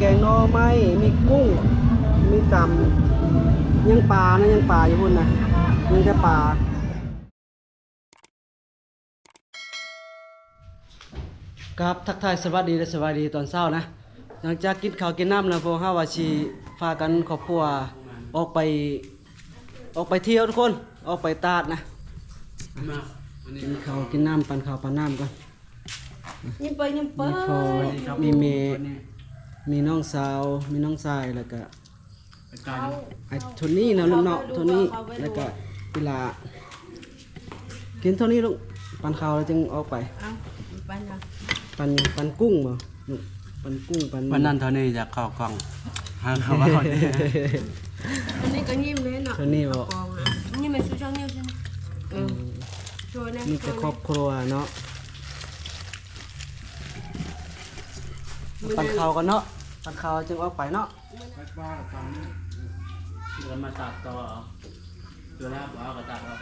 แกงหน่อไม้ มีกุ้ง มีตำยังปลานะยังปลาอยู่พุ่นนะยังแค่ปลาครับทักทายสวัสดีและสวัสดีตอนเช้านะ หลังจากกินข้าวกินน้ำแล้วพวกเฮาว่าสิพากันครอบครัวออกไปออกไปเที่ยวทุกคนออกไปตาดนะกินข้าวกินน้ำปันข้าวปันน้ำก่อนยิ้มเปิดยิ้มเปิมีดพอมีเมย์ มีน้องสาว มีน้องชายแล้วก็ไอ้โทนี่นะลูกเนาะโทนี่แล้วก็อีหลากินเท่านี้ลูกปันข้าวแล้วจึงออกไป เอาไปนะปันปันกุ้งบ่ลูกปันกุ้งปันวันนั้นเท่านี้จะเข้ากล้องหาเขาว่าคนนี้อันนี้ก็ยิ้มเลยเนาะโทนี่บ่กองอะนี่มันชูช่องนิ้วใช่ไหมเออโชว์นะมีแต่ครอบครัวเนาะปันข้าวกันเนาะ ปันข้าวจึงออกไปเนาะเดินมาตัดต่อเอาเดี๋ยวแล้วเอากระตัดเอา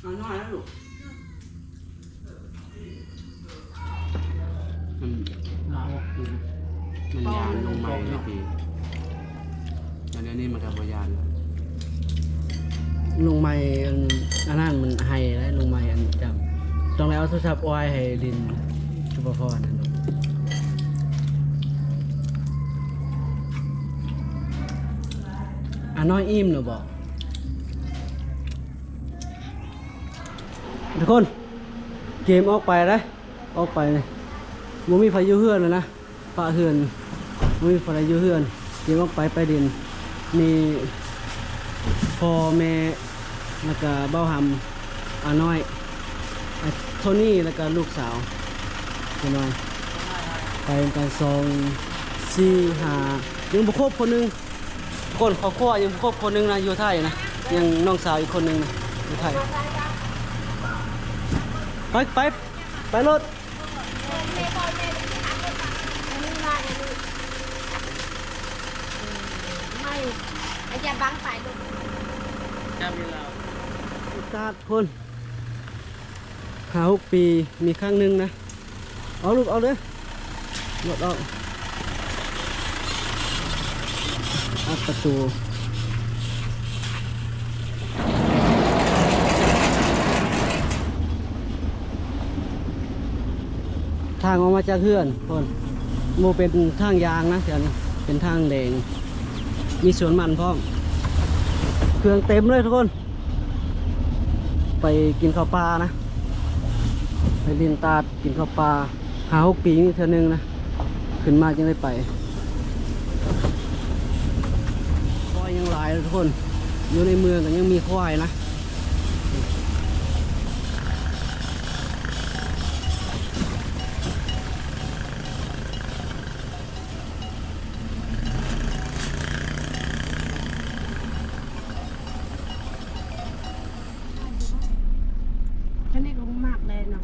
เอาน้อยนะลูกมันมันยานลงใหม่ไม่ปีอันนี้นี่มันกับบยานแล้ว ลุงใหม่อันอันนั้นมันให้แล้วลุงใหม่อันจำต้องแล้วเอาโทรศัพอยให้ดินชุบพรนั่นลูกอะน้อยอิ่มหรือบอกทุกคนเกมออกไปเลยออกไปเลยมัมีพายุเฮือนเลยนะปะเฮือนมัมีพายุเฮือน เกมออกไปไปดินมี พ่อแม่แล้วก็เบ้าหำอาน้อยอาโทนี่แล้วก็ลูกสาวคนน้อยไปกันสองสี่ห้ายังบุคบคนหนึงคนครอบครัวยังบุคบคนหนึงนะอยู่ไทยนะยังน้องสาวอีกคนหนึงนะอยู่ไทยไปไปไปรถไม่ไอ้จะบังไปลู จำที่เราตาดคนหาหกปีมีครั้งหนึ่งนะ เอาลูกเอาเลยรถเอาอัดประตูทางออกมาจากเฮือนคนโมเป็นทางยางนะแถวนี้เป็นทางแดงมีสวนมันพร้อม เครื่องเต็มเลยทุกคน ไปกินข้าวปลานะ ไปลินตาดกินข้าวปลาหาหกปีนี่เธอนึงนะ ขึ้นมาจึงได้ไปควายยังหลายเลยทุกคน อยู่ในเมืองก็ยังมีควายนะ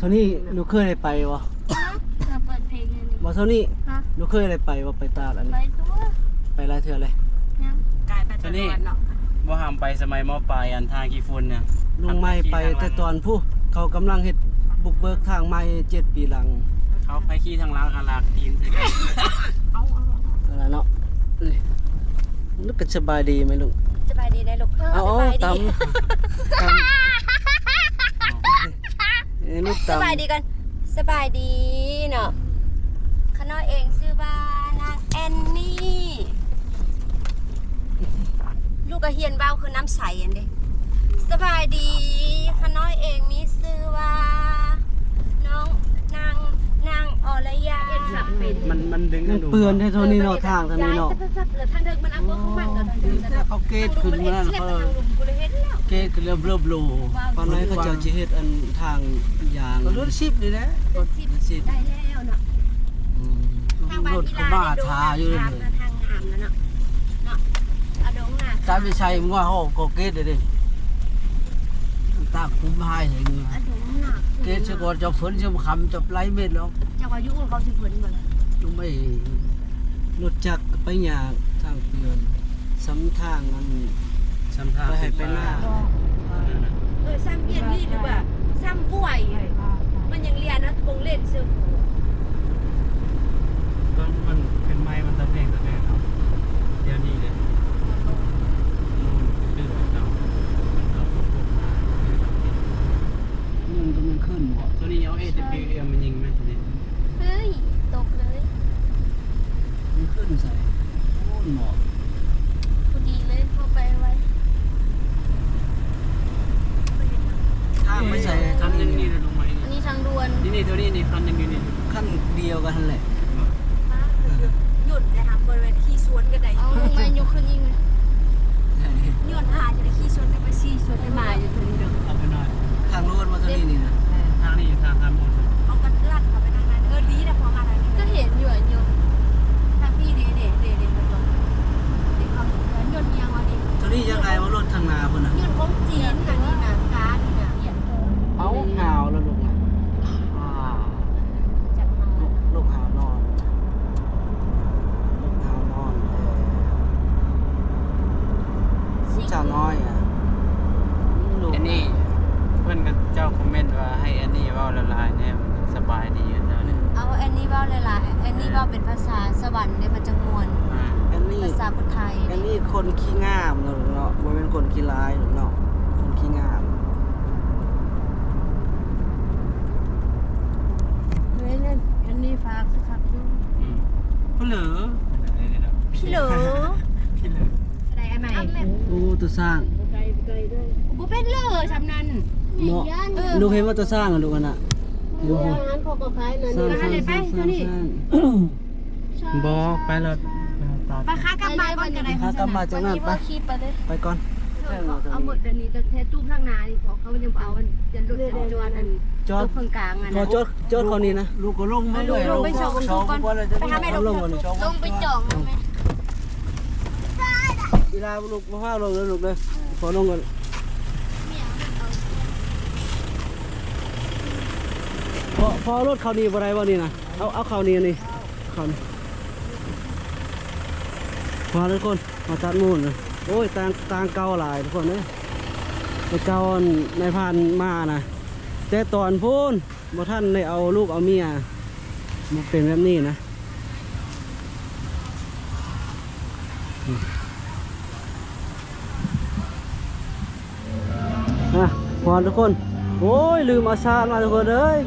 เท่านี้หนูเคยได้ไปวะเราเปิดเพลงเลยบ่เท่านี้ฮะหนูเคยได้ไปวะไปตาดอันไปนี้ตัวไปหลายเทื่อเลยยังกลายไปตลอดเนาะว่าห้ามไปสมัยมปลายอันทางกี่ฝุ่นเนี่ยลุงไม่ไปแต่ตอนผู้เขากำลังเฮ็ดบุกเบิกทางใหม่เจ็ดปีหลังเขาไปขี้ทางหล้างอาลากตีนใส่กันเอาเอาเอาอะไรเนาะนี่นึกก็สบายดีไหมลุง สบายดีได้ลูกเอาเอาตามตามเอ้ย ลูกสตามบายดีกันสบายดีเนาะข้าน้อยเองชื่อว่านางแอนนี่ ลูกกระเฮียนเบ้าคือน้ำใสอันเด้สบายดีข้าน้อยเองมีชื่อว่า น้องนางนางอรยามันมันดึงยังเปื้อนได้เท่านี้เนาะทางทางนี้เนาะเหลือทางเดินมันเอาพวกเขามันกับทางเดินนะเขาเกตขึ้นมาแล้วเอเอออกูเลยเห็นแล้วเกตขึ้นแล้วเบลอโลตอนนั้นเขาเจะจะเฮ็ดอันทาง ยางรถชิปนี่นะรถสิได้แล้วเนาะอืมทางบ้านรถพิเขาลาบ้าได้ดูทาอยู่เลยทางนะทางงามแล้วเนาะเนาะเอาดงน่ะการวิชัยมึงว่าเขาก็เกตเลยดิตาคุ้มให้เลยเนี่ยเอาดงน่ะเกตสกอตจะฝนจะคำจะไล่เม็ดแล้วเจ้าอายุของเขาสิฝืนบ่ล่ะไม่รถจักรไปยากทางเปื้อนซ้ำทางอัน สำทางไปให้ไปหน้า เออสงเล่ ซ้ำป่วย มันยังเรียนนะคงเล่นเสื้อมันเป็นไม้มันตะเพ ว่าตัวสร้างอะลูกอันน่ะลูกเห็นร้านเขาก็ขายนั่นสร้างสร้างสร้างสร้างสร้างบอกไปแล้วตาปลาค้ากลับมาก่อนกันได้พากลับมาจากนั้นไปคลิปไปเลยไปก่อนเอาหมดเดี๋ยวนี้จะแค่ตู้ข้างหน้านี่ขอเขายังเอาอันยันรถจวนอันจอดตู้ข้างกลางอันพอจอดจอดเขานี่นะลูกก็ลงมาเลยลงไปส่องดูก่อนไปหาแม่ลงก่อนลงไปจ่องไหมเวลาลูกมาพาลงเลยลูกเลยพอลงก่อน พอรถเขานี่บ่ได้บ่นี่นะเอาเอาเขานี่นี่เขานี่พอทุกคนมาตัดมูลเลยโอ้ยต่างต่างเก่าหลายทุกคนเอ้ยไปเก่าในพันมานะแต่ตอนพูนบ่ท่านได้เอาลูกเอาเมียมันเป็นแบบนี้นะนะพอทุกคน โอ้ยลืมอาชาติมาทุกคนเอ้ย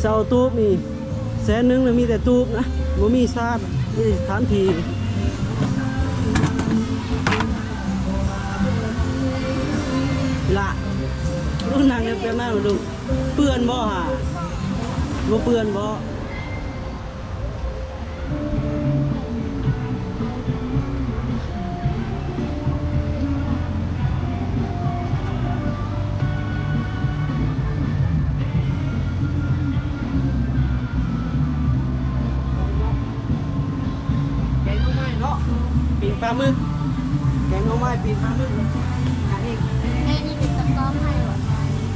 เสาตูบมีแสนหนึ่งนะมีแต่ตูบนะบ่มีซาติมีแต่ฐานทีละรุ่นนางเนี่ยเป็นหน้ามาดูเปื่อนบ่ฮะบ่เปื่อนบ่ งหน่อไม้ปีนปลาหมึกอันนี้แม่นี่เป็นตะกร้องให้หรอ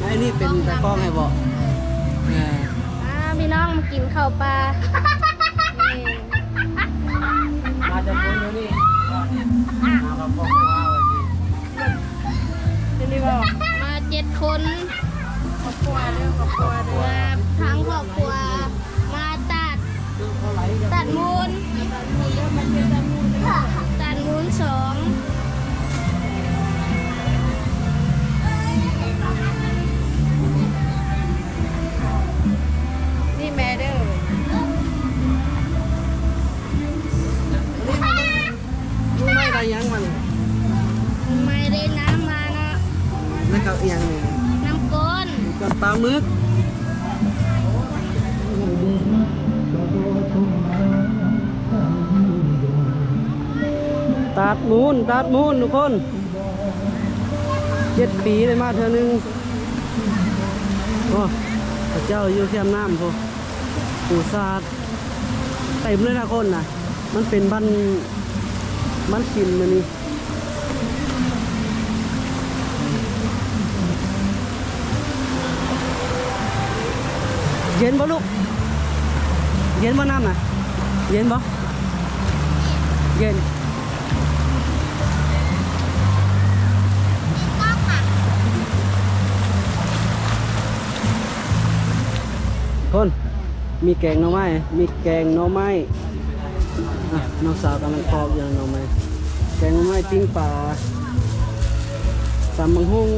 อันนี้เป็นตะกร้องให้บ่เออ อ่าพี่น้องมากินข้าวปลา มึกตัดมูนตัดมูนทุกคนเจ็ดปีเลยมาเธอหนึ่งโอ้พระเจ้าอยู่แคมน้ำพอปูซาดเต็มเลยนะคนนะมันเป็นบ้านบ้านกินมันนี่ เย็นบ่ลูก เย็นบ่น้ำนะเย็นบ่เย็นคนมีแกงหน่อไม้มีแกงหน่อไม้น้องสาวกำลังปอกอย่างหน่อไม้แกงหน่อไม้ปิ้งปลาตำบังหุ่ง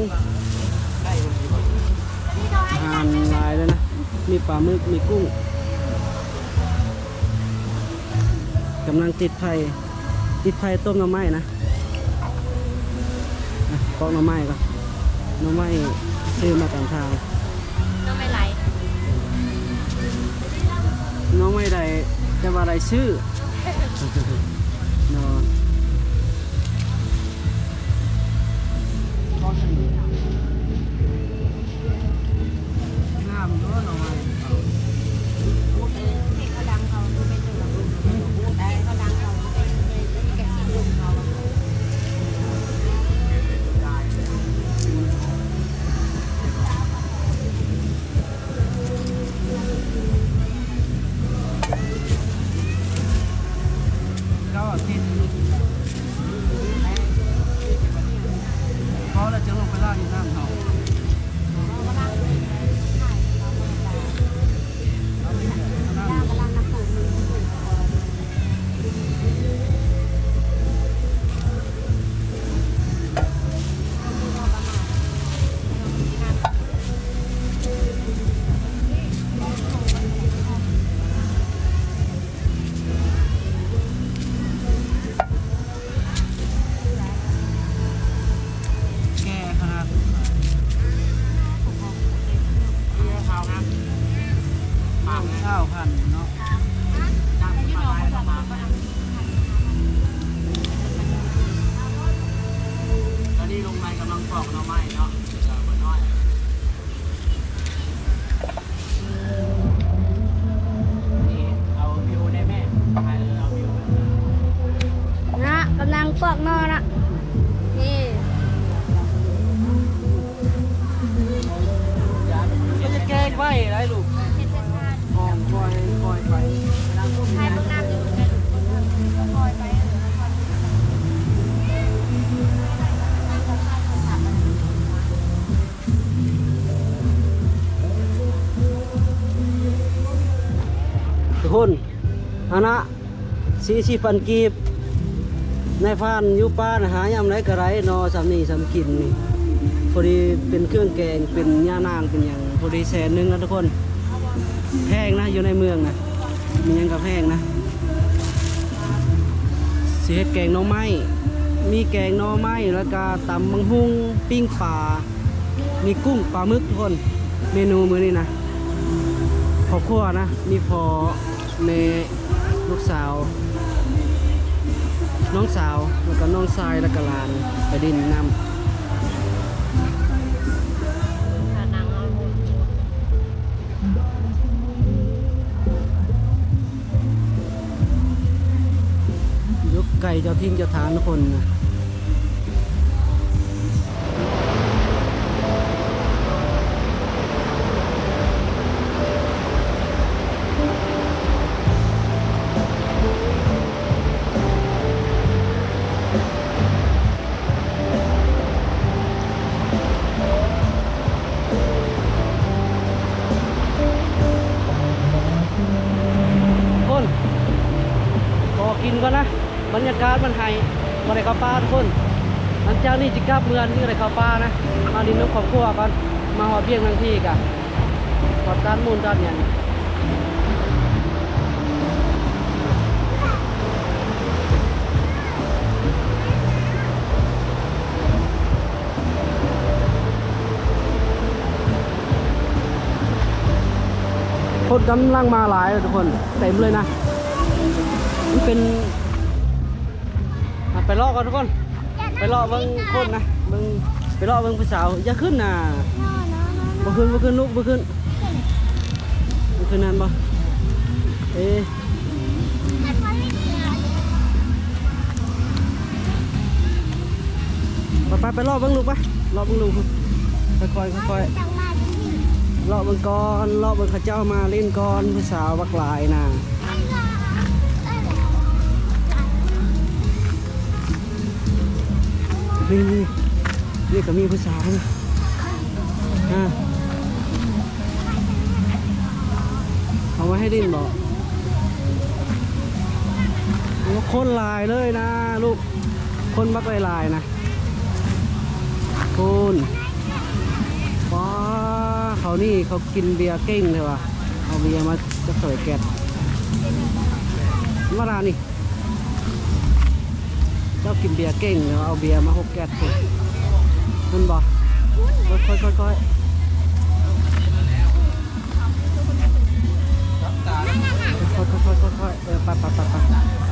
มีปลาหมึก มีกุ้งกำลังติดไผ่ติดไผ่ต้มหน่อไม้นะอะปอกหน่อไม้ก่อนหน่อไม้ซื้อมาตามทางน้องไม่ไหลน้องไม่ได้จะว่าอะไรชื่อนอนน้ กำลังปอกนอนะนี่ก็จะแก้ไว้ไรลูกเฮ็ดชาติหอมคอยคอยไปใครเบิ่งน้ำอยู่ในลูกคอยไปทุกคนอันนะสีชีฟันกีบ ในฟานยุป้านหายามไรกระไรนอสามนี่สามกินนี่พอดีเป็นเครื่องแกงเป็นย่านางเป็นอย่างพอดีแสนนึงนะทุกคนแพงนะอยู่ในเมืองนะมียังกับแพงนะสีเฮ็ดแกงน่องไม้มีแกงน่อไม้แล้วก็ตำมังหุงปิ้งปลามีกุ้งปลาหมึกทุกคนเมนูมื้อนี้นะครอบครัวนะ มีพอแม่ลูกสาว น้องสาวแล้วก็น้องชายแล้วก็หลานไปดินน้ำยกไก่เจ้าทิ้งเจ้าทานทุกคนนะ รยากาศมันไห้มาได้เข้าป่าทุกคนหลังจากนี้จะกลับเมืองนี่ได้เข้าป่านะมาดินน้ำครอบครัวก่อนมาหอดเพียงบางที่กันหอดด้านมูลด้านอย่างคนกำลังมาหลายเลยทุกคนเต็มเลยนะ มันเป็น อะไปรอก่อนทุกคน ไปรอเบิ่งคนนะเบิ่งไปรอเบิ่งผู้สาวอย่าขึ้นน่ะบ่ขึ้นบ่ขึ้นลูกบ่ขึ้นบ่ขึ้นนั่นบ่เอ๊ไปไปไปรอเบิ่งลูกไปรอเบิ่งลูกค่อยค่อยๆรอเบิ่งก่อนรอเบิ่งขาเจ้ามาเล่นก่อนผู้สาวบักหลายน่ะ นี่นี่นี่ก็มีผู้สาวนะอ่าเอาไหมมาให้ดินบอกโอ้คนลายเลยนะลูก คนมักหลายๆนะคุณว้าเขานี่เขากินเบียร์เก่งเลยว่ะเอาเบียร์มาจะเสยแก๊สมาลานี่ เจ้ากินเบียร์เก่งเลยเอาเบียร์มาหกแก๊สคุณคุณบอกค่อยๆค่อยๆค่อยๆค่อยๆค่อยๆเออไปไปไปไป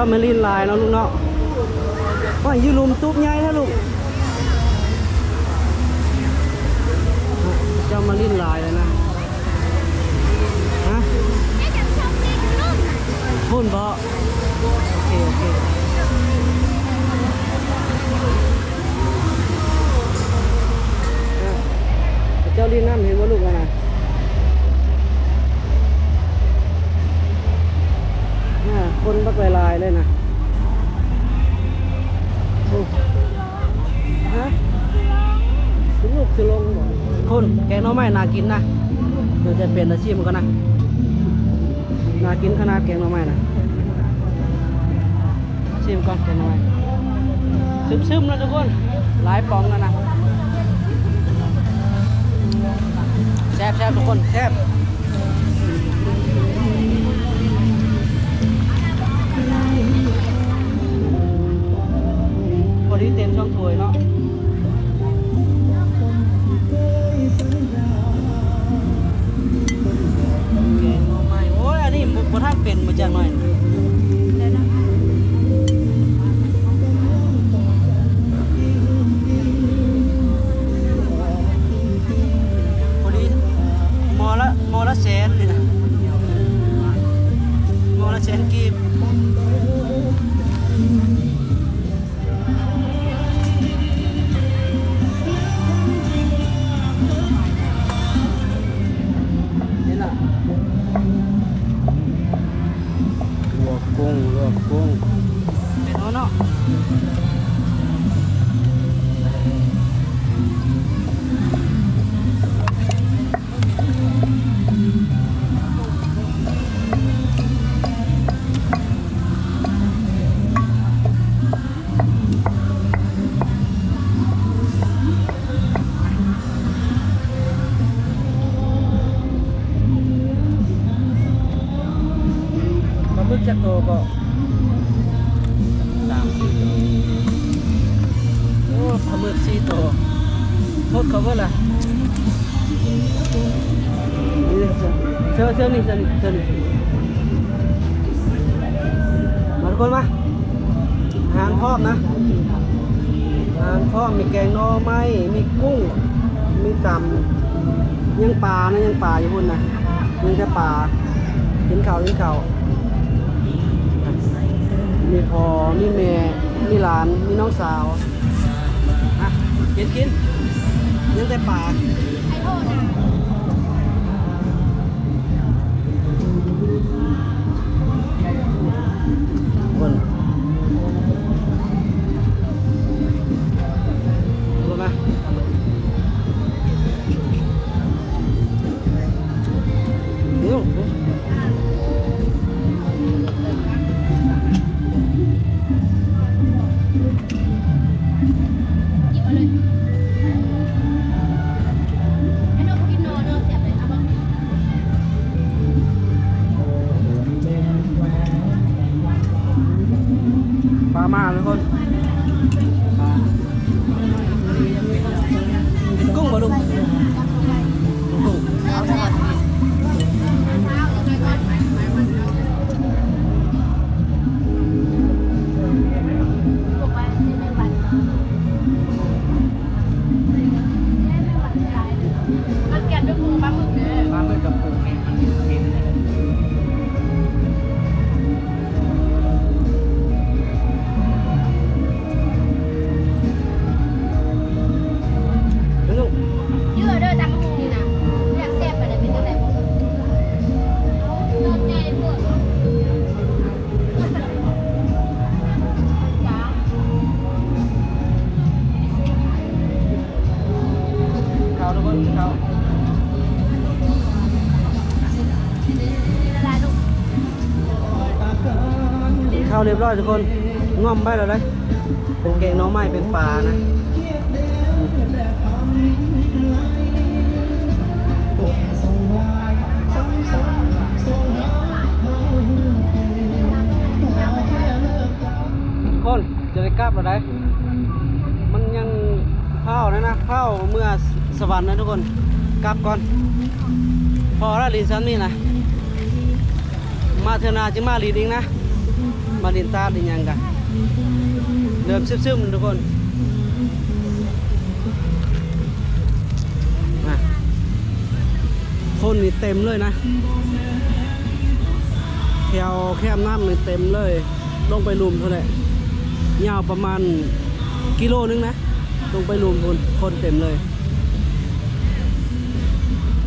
จ้าเมลินลายเนาะลูกเนาะว่าอยู่ลุมตุ๊บใหญ่นะลูกเจ้าเมลินลายเลยนะฮะพุ่นบ่โอเคโอเคเจ้าลินน้ำเห็นว่าลูกอะไร คนบักลายๆเลยนะโอ้ฮะลูกคือลงบ่คุณแกงหน้อไม้น่ากินนะเดี๋ยวจะเปลี่ยนอาชีพมันก็นะน่ากินขนาดแกงหน้อไม้นะชิมก่อนแกงหน้อไม้ซึมๆนะทุกคนหลายปองแล้วนะแซ่บแซ่บทุกคนแซ่บ พอดีเต็มช่องถ้วยเนาะแกงหน่อไม้โอ้ยอันนี้บ่บ่ทันเป็นมาจากหน่อยพอดีหมอละมอละแสนนี่นะมอละแสน อ้ปลาหมึกสี่โตโคตรเขาเบอร์ละนี่เชิเชิญนี่เชิญนี่เชิญนี่มาทุกคนมาอาหารพร้อมนะอาหารพร้อมมีแกงน่อไม้มีกุ้ง มีกำยังปลานะยังปลาอยู่พุ่นนะยังแต่ปลากินข้าวกินข้าวมีพ่อมีแม่มีหลาน มีน้องสาว กินกินยังแต่ปาก บร้อยทุกคนง่อมไปแล้วเลยเป็นแกงน้องไม้เป็นปลานะทุกคนจะได้กลับแล้วได้มันยังเข้านะนะเข้าเมื่อสวรรค์นะทุกคนกลับก่อน พอแล้วลินซันนี่นะมาเถอะนาจึงมาลีดเองนะ มาลินตาลินยังกันเริ่มซึมๆทุกคนมาคนนี่เต็มเลยนะแถวแคมน้ำนี่เต็มเลย ลงไปลุมเท่าไหร่ยาวประมาณกิโลนึงนะ ลงไปลุมคนคนเต็มเลย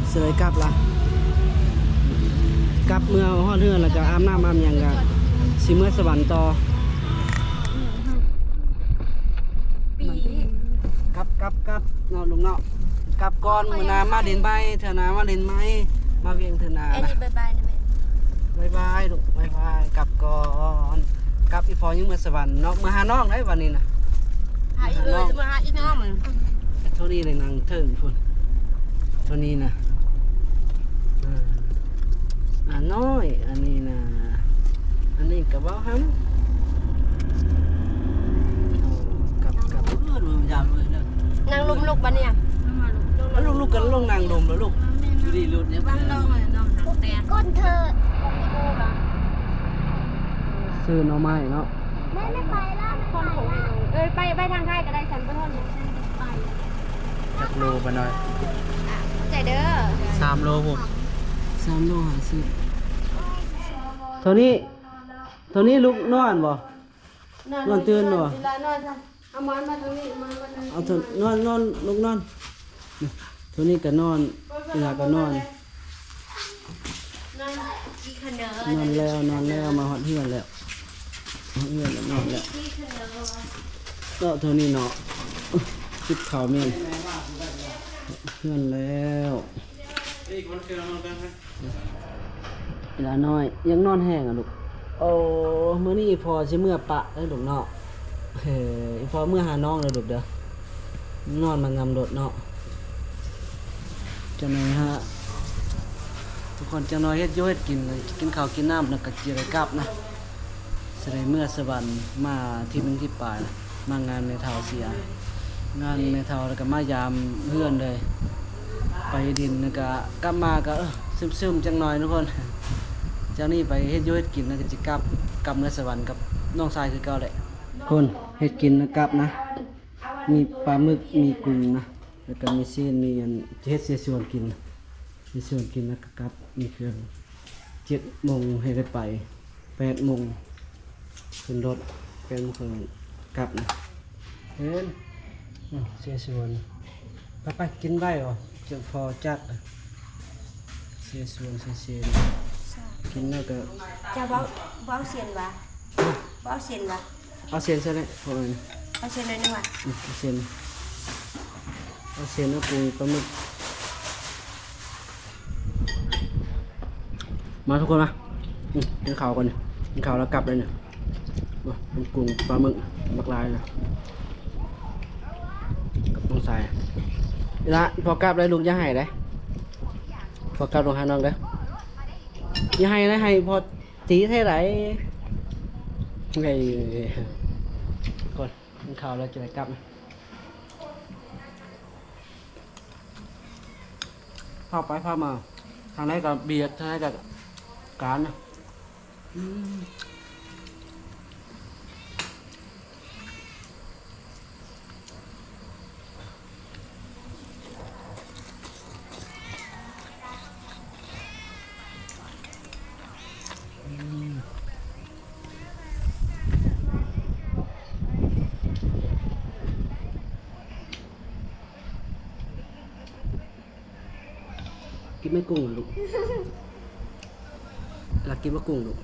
เสยกลับละกลับเมื่อฮอเรือนแล้วก็อาบน้ำอาบยังก็ สิเมื่อสวรรค์ต่อปีกลับกลับกลับเนาะลุงเนาะกลับก่อนมื้อหนามาเด่นใบเถอะนามาเด่นไม้มาเวียงเถอะนาอันนะนี้บายบายนะแม่บายบายลูกบายบายกลับก่อนกลับอีพอยังเมื่อสวรรค์เนาะมาหาน้องได้วันนี้นะหาอีเอ้ยจะมาหาอีน้องมันเท่านี้เลยนางเทิงพุ่นเท่านี้นะอ่าอ่าน้อยอันนี้นะ อันนี้กระเป๋าห้ำกับกับเพื่อนมันยามเลยเนอะนางลุมลูกบ้านเนี่ยแล้วลูกๆกันลงนางดมแล้วลูกดูดิลูกเนี่ยบ้านน้องเลยน้องหางแตกก้นเธอซื้อหน่อไม้เนาะแม่ไม่ไปแล้วไม่คนไปของแล้วเอ้ยไปไปทางใกล้ก็ได้ฉันไปทนเนี่ยไปจักโลไปหน่อยอะเข้าใจเด้อสามโลผมสามโลหาสิบเท่านี้ เท่านี้ลูกนอนบ่ นอนตื่นบ่ เวลานอนจ้ะเอาหมอนมาตรงนี้มามาตรงนี้เอาเถอะนอนนอนลูกนอนนี่เท่านี้ก็นอนเวลาก็นอน นอนกี่ขนนอนแล้วนอนแล้วมาหอดเฮือนแล้วหอดเฮือนแล้วนอนแล้วก็เท่านี้เนาะคิดข่าวเมียนเฮือนแล้วอีกคนคือนอนกันไหมเวลาน้อยยังนอนแห้งอะลูก โอ้มื้อนี้พอสิเมื่อปะได้ลูกเนาะเฮ้ยพอเมื่อหาน้องเลยลูกเด้อนอนมางำโดดเนาะจังไดฮะทุกคนจังน้อยเฮ็ดอยู่เฮ็ดกินเลยกินข้าวกินน้ำแล้วก็จิได้กลับนะสิได้เมื่อสวรรค์มาที่หนึงที่ป่ายนะมางานในเท่าเสีย งานในเทาแล้วก็มายามเพื่อนเลย ไปดินแล้วก็กลับมาก็ซึมๆจังหน่อยทุกคน จ้านี่ไปเฮ็ดอยูเฮ็ดกินแล้วก็จะกลับกลับเมื่อสวรรค์กับน้องชายคือเก่าแหละคนเฮ็ดกินแล้วกลับนะ มีปลาหมึกมีกุ้งนะแล้วก็มีเส้นมีอันเฮ็ดเสียส่วนกินมีส่วนกินแล้วก็กลับมีเครื่องเจ็ดโมงให้ได้ไปแปดโมงขึ้นรถแปดโมงครึ่งกลับนะเห็นอืมเสียส่วนไปไปกินได้เหรอจะพอจัดเสียส่วนเสียเสียน กินแล้วก็จะเว้าเว้าเสียนวะเว้าเสียนวะเอาเสียนซะเลยพอเลยเอาเสียนเลยนี่วะอืมเอาเสียนเอาเสียนเอาปูปลาหมึกมาทุกคนมาอืมกินข้าวก่อนเนี่ยกินข้าวแล้วกลับเลยเนี่ยโอ้เป็นกุ้งปลาหมึกบักลายนะกับน้องสายเวลาพอกลับเลยลูกอย่าให้เลยพอกลับลงหาน้องเลย อย่าให้นะให้พอตีเท่าไหร่ไงก่อนกินข้าวแล้วจะได้กลับนะเข้าไปเข้ามา ทางไหนกับเบียดทางไหนกับการนะ กุ้งลูกรักกินมะกุ้งลูก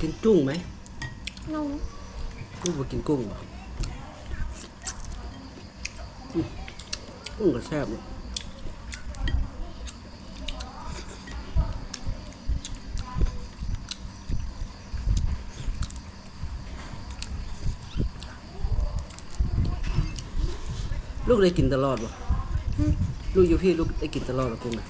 กินจุ้งไหมหนูลูกบอกกินกุ้งกุ้งก็แซ่บเลยลูกได้กินตลอดวะ ลูกอยู่พี่ลูกได้กินตลอดหรอกุ้งน่ะ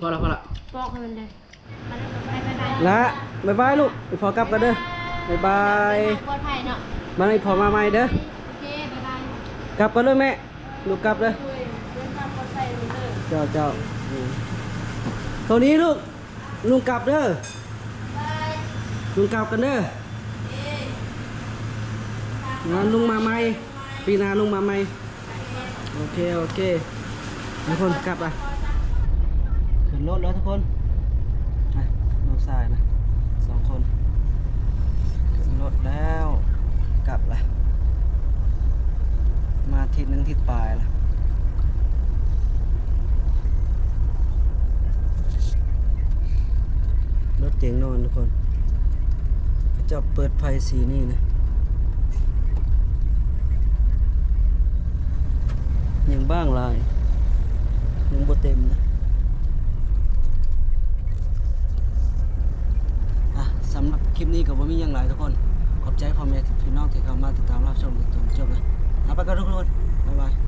พอละพอละปอกให้มันเลยไปไปไปละบ๊ายบายลูกไปพอกลับกันเด้อบ๊ายบายปลอดภัยเนาะมาให้พอมาใหม่เด้อโอเคบ๊ายบายกลับกันเลยแม่ลูกกลับเลยเดินทางปลอดภัยเลยเด้อเจ้าเจ้าอืมตัวนี้ลูก ลุงกลับเด้อลุงกลับกันเด้องานลุงมาใหม่ปีนาลุงมาใหม่โอเค โอเค ทุกคนกลับอะขึ้นรถแล้วทุกคนไปน้องสายนะสองคนขึ้นรถแล้ว กลับละมาทิศหนึ่งทิศปลายละ รถเจ๋งนอนทุกคนจะเปิดไฟสีนี่นะ ยังบ้างลาย ยังบ่เต็มนะอะสำหรับคลิปนี้ก็บ่มียังหลายทุกคน ขอบใจพ่อแม่พี่น้องที่เข้ามาติดตามรับชมจนจบนะเอาไปกันทุกคน บ๊ายบาย